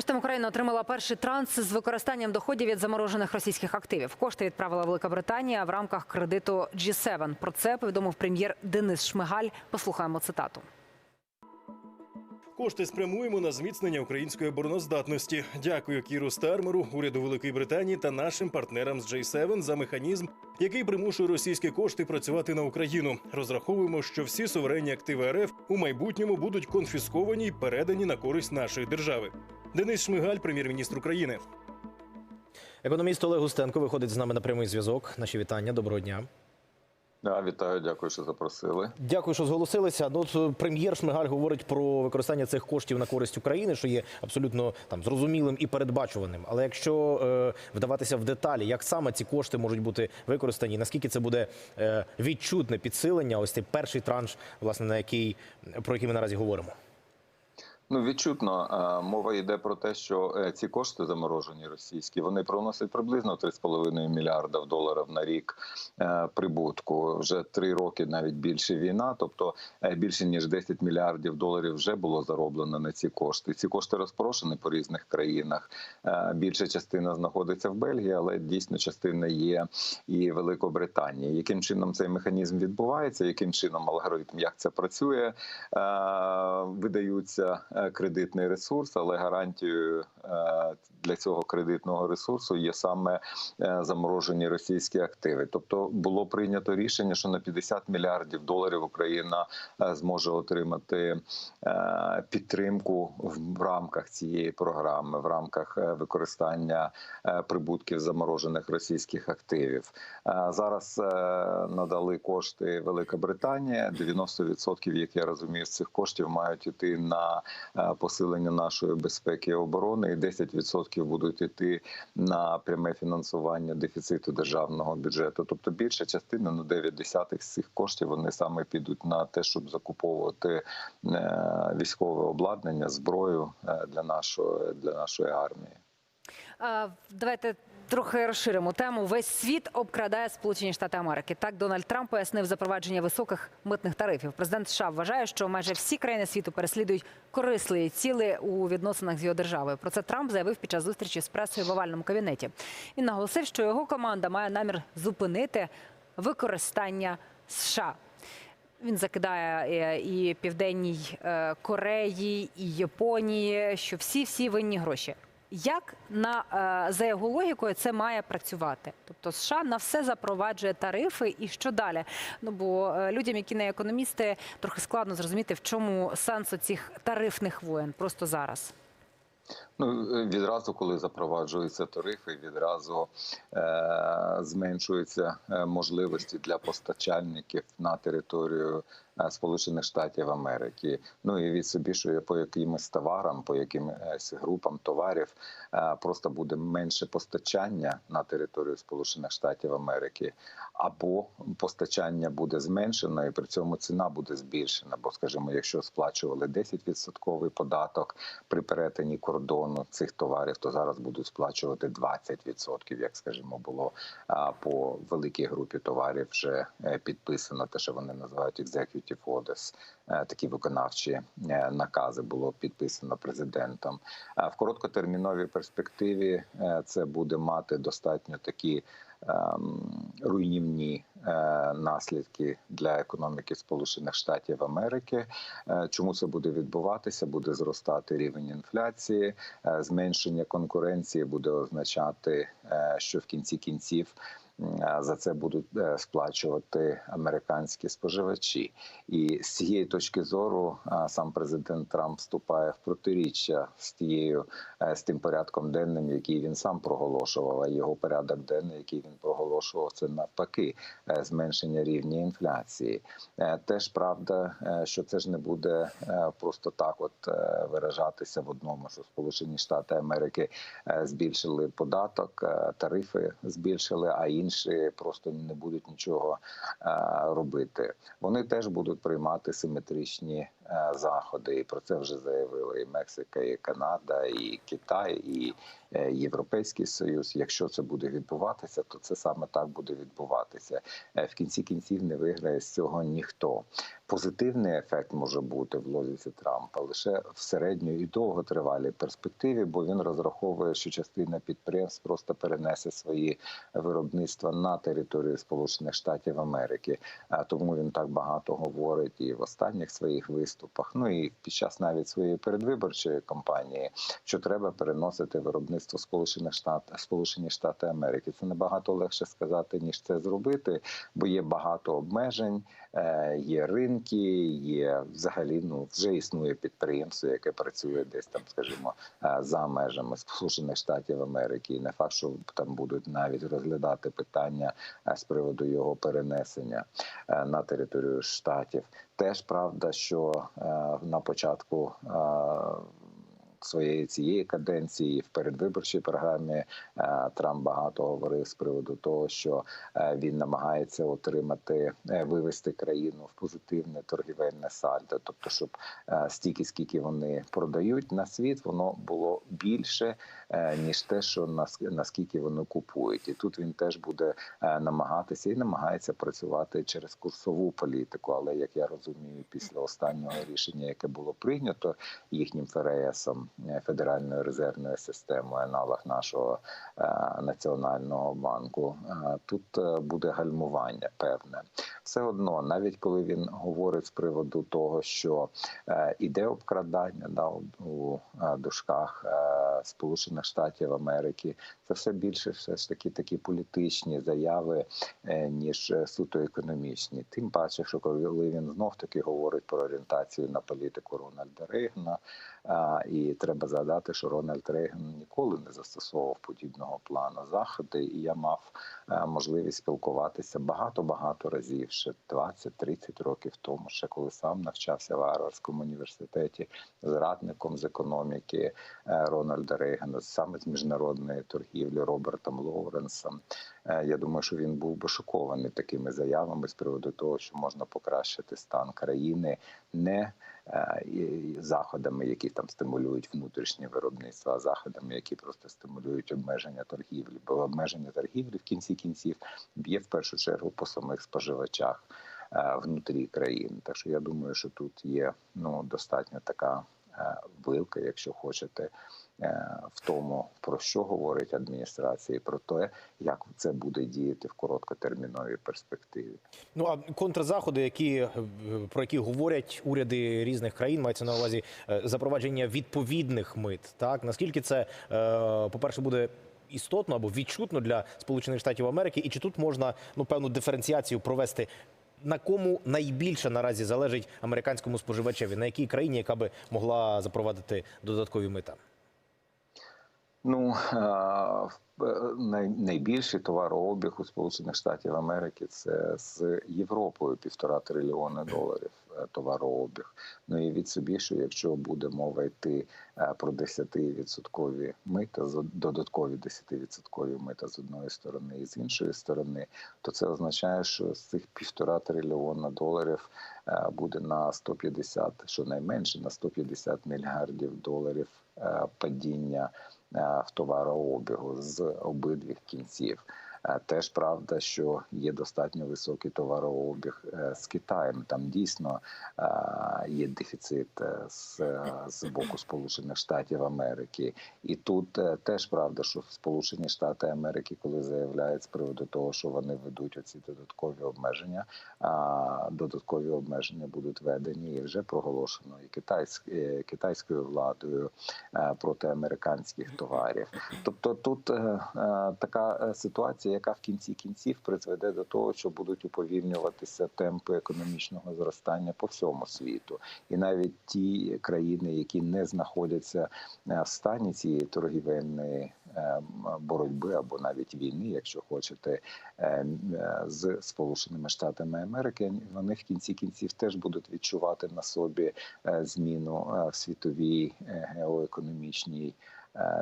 Між тим Україна отримала перший транс з використанням доходів від заморожених російських активів. Кошти відправила Велика Британія в рамках кредиту G7. Про це повідомив прем'єр Денис Шмигаль. Послухаємо цитату. Кошти спрямуємо на зміцнення української обороноздатності. Дякую Кіру Стармеру, уряду Великої Британії та нашим партнерам з J7 за механізм, який примушує російські кошти працювати на Україну. Розраховуємо, що всі суверенні активи РФ у майбутньому будуть конфісковані й передані на користь нашої держави. Денис Шмигаль, прем'єр-міністр України. Економіст Олег Густенко виходить з нами на прямий зв'язок. Наші вітання. Доброго дня. Да, вітаю, дякую, що запросили. Дякую, що зголосилися. Ну, е, прем'єр Шмигаль говорить про використання цих коштів на користь України, що є абсолютно там зрозумілим і передбачуваним. Але якщо е, вдаватися в деталі, як саме ці кошти можуть бути використані, наскільки це буде е, відчутне підсилення? Ось цей перший транш, власне, на який про який ми наразі говоримо. Ну відчутно мова йде про те, що е, ці кошти заморожені російські вони приносять приблизно 3,5 мільярда доларів на рік е, прибутку. Вже три роки, навіть більше війна. Тобто е, більше ніж 10 мільярдів доларів вже було зароблено на ці кошти. Ці кошти розпорошені по різних країнах. Більша частина знаходиться в Бельгії, але дійсно частина є і Великобританії. Яким чином цей механізм відбувається? Яким чином алгоритм як це працює? Видаються кредитний ресурс, але гарантією е, для цього кредитного ресурсу є саме е, заморожені російські активи. Тобто було прийнято рішення, що на 50 мільярдів доларів Україна е, зможе отримати е, підтримку в рамках цієї програми, в рамках е, використання е, прибутків заморожених російських активів. Е, Зараз е, надали кошти Велика Британія. 90%, як я розумію, з цих коштів мають іти на е, посилення нашої безпеки і оборони, і 10% будуть іти на пряме фінансування дефіциту державного бюджету. Тобто більша частина, ну 9 десятих з цих коштів, вони саме підуть на те, щоб закуповувати е, військове обладнання, зброю е, для нашої для нашої армії. Давайте трохи розширимо тему. Весь світ обкрадає Сполучені Штати Америки. Так Дональд Трамп пояснив запровадження високих митних тарифів. Президент США вважає, що майже всі країни світу переслідують корисливі ціли у відносинах з його державою. Про це Трамп заявив під час зустрічі з пресою в овальному кабінеті. Він наголосив, що його команда має намір зупинити використання США. Він закидає е, і Південній е, Кореї, і Японії, що всі всі винні гроші. Як на е, за його логікою це має працювати? Тобто США на все запроваджує тарифи, і що далі? Ну бо е, людям, які не економісти, трохи складно зрозуміти, в чому сенс цих тарифних воєн просто зараз. Ну відразу, коли запроваджуються тарифи, відразу е- зменшуються е, можливості для постачальників на територію е, Сполучених Штатів Америки. Ну і від собі, що по якимось товарам, по якимось групам товарів, е- просто буде менше постачання на територію Сполучених Штатів Америки, або постачання буде зменшено, і при цьому ціна буде збільшена. Бо, скажімо, якщо сплачували 10% податок при перетині кордону цих товарів, то зараз будуть сплачувати 20%, як скажімо, було по великій групі товарів вже е, підписано те, що вони називають executive orders, е, такі виконавчі е, накази було підписано президентом. А в короткотерміновій перспективі е, це буде мати достатньо такі ем, руйнівні е, наслідки для економіки Сполучених Штатів Америки. Е, Чому це буде відбуватися? Буде зростати рівень інфляції, е, зменшення конкуренції буде означати, е, що в кінці кінців. Е, За це будуть е, сплачувати американські споживачі, і з цієї точки зору е, сам президент Трамп вступає в протиріччя з тією з тим порядком денним, який він сам проголошував. А його порядок денний, який він проголошував, це навпаки зменшення рівня інфляції. Теж правда, що це ж не буде просто так, от виражатися в одному, що Сполучені Штати Америки збільшили податок, тарифи збільшили, а інші просто не будуть нічого е, робити. Вони теж будуть приймати симетричні заходи, і про це вже заявили і Мексика, і Канада, і Китай, і е, Європейський Союз. Якщо це буде відбуватися, то це саме так буде відбуватися. Е, В кінці кінців не виграє з цього ніхто. Позитивний ефект може бути в логіці Трампа лише в середньо і довготривалій перспективі, бо він розраховує, що частина підприємств просто перенесе свої виробництва на територію Сполучених Штатів Америки. Тому він так багато говорить і в останніх своїх виступах. Ну і під час навіть своєї передвиборчої кампанії, що треба переносити виробництво Сполучених Штатів Сполучені Штати Америки. Це набагато легше сказати ніж це зробити, бо є багато обмежень, е, є ринки, є взагалі ну вже існує підприємство, яке працює десь там, скажімо, е, за межами Сполучених Штатів Америки. І не факт, що там будуть навіть розглядати питання е, з приводу його перенесення на територію штатів. Теж правда, що е, на початку. Своєї цієї каденції. В передвиборчій програмі е, Трамп багато говорив з приводу того, що е, він намагається отримати е, вивести країну в позитивне торгівельне сальдо, тобто, щоб стільки, скільки вони продають на світ, воно було більше ніж те, що наскільки вони купують, і тут він теж буде намагатися і намагається працювати через курсову політику. Але як я розумію, після останнього рішення, яке було прийнято їхнім ФРСом, Федеральною резервною системою, аналог нашого е, національного банку, е, тут е, буде гальмування певне. Все одно, навіть коли він говорить з приводу того, що е, іде обкрадання да, у- е, дужках е, Сполучених Штатів Америки, це все більше все ж таки такі політичні заяви, е, ніж е, суто економічні. Тим паче, що коли він знов таки говорить про орієнтацію на політику Рональда Рейгана, і треба згадати, що Рональд Рейган ніколи не застосовував подібного плану заходи, і я мав е, можливість спілкуватися багато багато разів, ще 20-30 років тому, ще коли сам навчався в Гарвардському університеті з радником з економіки е, Рональда Рейгана, саме з міжнародної торгівлі Робертом Лоуренсом. Е, Я думаю, що він був би шокований такими заявами з приводу того, що можна покращити стан країни не заходами, які там стимулюють внутрішнє виробництво, а заходами, які просто стимулюють обмеження торгівлі. Бо обмеження торгівлі в кінці кінців б'є в першу чергу по самих споживачах е, внутрі країни. Так що я думаю, що тут є ну достатньо така е, вилка, якщо хочете. е, В тому про що говорить адміністрація, і про те, як це буде діяти в короткотерміновій перспективі. Ну а контрзаходи, які е, про які говорять уряди різних країн, мається на увазі запровадження відповідних мит. Так наскільки це, е, по-перше, буде істотно або відчутно для Сполучених Штатів Америки, і чи тут можна ну певну диференціацію провести? На кому найбільше наразі залежить американському споживачеві, на якій країні, яка би могла запровадити додаткові мита? Ну е, найбільший товарообіг у Сполучених Штатів Америки це з Європою півтора трильйони доларів е, товарообіг. Ну і від собі, що якщо буде мова йти е, про 10% мита, додаткові 10% мита з одної сторони і з іншої сторони, то це означає, що з цих півтора трильйона доларів буде на 150, щонайменше на 150 мільярдів доларів падіння в товарообігу з обидвіх кінців. Е, Теж правда, що є достатньо високий товарообіг е, з Китаєм. Там дійсно е, є дефіцит е, з, з боку Сполучених Штатів Америки. І тут е, теж правда, що Сполучені Штати Америки, коли заявляють з приводу того, що вони ведуть оці додаткові обмеження, а додаткові обмеження будуть введені і вже проголошено і китайськ, е, китайською владою е, проти американських товарів. Тобто тут е, е, така е, ситуація, яка в кінці кінців призведе до того, що будуть уповільнюватися темпи економічного зростання по всьому світу, і навіть ті країни, які не знаходяться е, в стані цієї торгівельної е, боротьби або навіть війни, якщо хочете, е, з Сполученими Штатами Америки, вони в кінці кінців теж будуть відчувати на собі зміну в світовій геоекономічній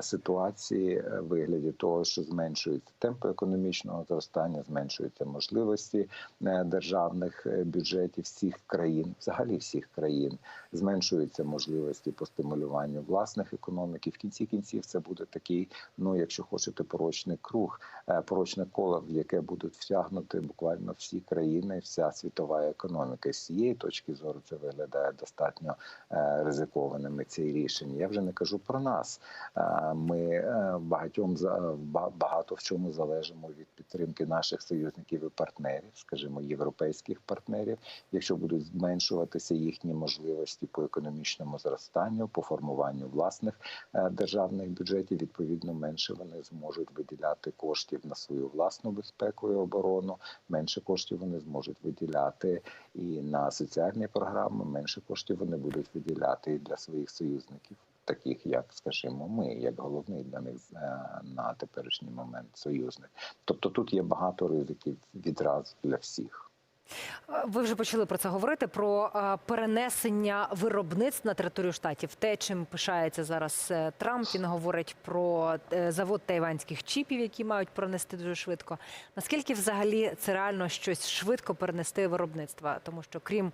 ситуації е, в вигляді того, що зменшуються темпи економічного зростання, зменшуються можливості е, державних е, бюджетів всіх країн, взагалі всіх країн, зменшуються можливості по стимулюванню власних економік. І в кінці кінців це буде такий, ну якщо хочете, порочний круг, е, порочне коло, в яке будуть втягнути буквально всі країни, вся світова економіка. З цієї точки зору це виглядає достатньо е, ризикованими ці рішення. Я вже не кажу про нас. Е, Ми е, багатьом ба- багато в чому залежимо від підтримки наших союзників і партнерів, скажімо, європейських партнерів. Якщо будуть зменшуватися їхні можливості по економічному зростанню, по формуванню власних е, державних бюджетів, відповідно менше вони зможуть виділяти коштів на свою власну безпеку і оборону. Менше коштів вони зможуть виділяти і на соціальні програми. Менше коштів вони будуть виділяти і для своїх союзників. Таких, як скажімо, ми, як головний для них е, на теперішній момент союзник. Тобто тут є багато ризиків відразу для всіх. Ви вже почали про це говорити: про е, перенесення виробництв на територію штатів. Те, чим пишається зараз е, Трамп, він говорить про е, завод тайванських чіпів, які мають пронести дуже швидко. Наскільки взагалі це реально щось швидко перенести виробництва? Тому що крім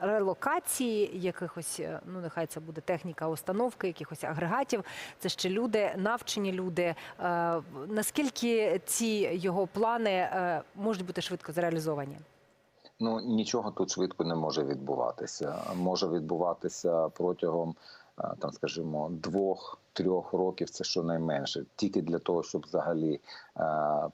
релокації якихось, ну нехай це буде техніка установки, якихось агрегатів, це ще люди, навчені люди. Наскільки ці його плани можуть бути швидко зреалізовані? Ну нічого тут швидко не може відбуватися. Може відбуватися протягом е, там, скажімо, двох-трьох років. Це щонайменше, тільки для того, щоб взагалі е,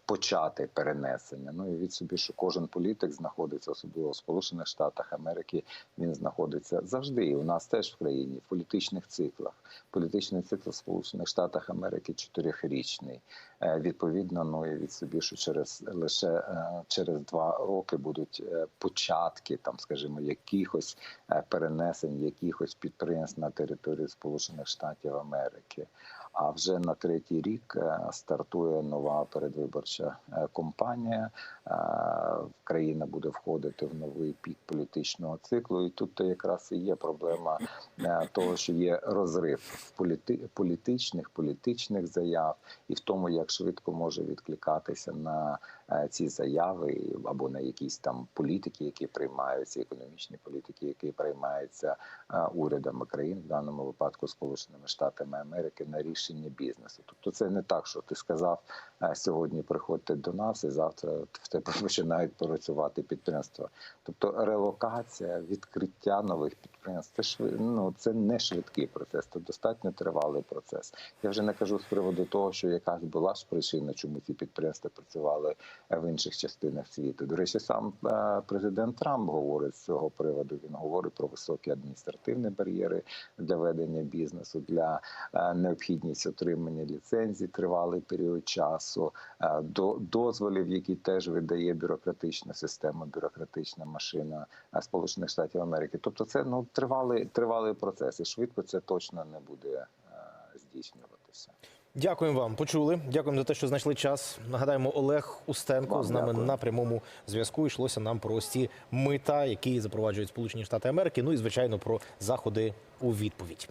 почати перенесення. Ну і від собі, що кожен політик знаходиться, особливо в Сполучених Штатах Америки. Він знаходиться завжди. І у нас теж в країні в політичних циклах. Політичний цикл в Сполучених Штатах Америки чотирьохрічний. Е, Відповідно, ну і від собі, що через лише е, через два роки будуть е, початки, там, скажімо, якихось перенесень, якихось підприємств на територію Сполучених Штатів Америки. А вже на третій рік е, стартує нова передвиборча е, кампанія. Е, Країна буде входити в новий пік політичного циклу, і тут якраз і є проблема того, що є розрив в політи політичних політичних заяв і в тому, як швидко може відкликатися на ці заяви або на якісь там політики, які приймаються, економічні політики, які приймаються е, урядами країн, в даному випадку Сполученими Штатами Америки, на рішення бізнесу. Тобто, це не так, що ти сказав е, сьогодні, приходьте до нас, і завтра в тебе починають працювати підприємства. Тобто, релокація, відкриття нових підприємств це шви- ну, це не швидкий процес, це достатньо тривалий процес. Я вже не кажу з приводу того, що якась була ж причина, чому ці підприємства працювали е, в інших частинах світу. До речі, сам е, президент Трамп говорить з цього приводу. Він говорить про високі адміністративні бар'єри для ведення бізнесу, для е, необхідність отримання ліцензій тривалий період часу, е, до дозволів, які теж видає бюрократична система, бюрократична машина е, Сполучених Штатів Америки. Тобто, це ну тривалий тривалий процес, і швидко це точно не буде е, здійснюватися. Дякуємо вам. Почули. Дякуємо за те, що знайшли час. Нагадаємо, Олег Устенко Вам з нами дякую. на прямому зв'язку. Йшлося нам про ці мита, які запроваджують Сполучені Штати Америки. Ну і звичайно про заходи у відповідь.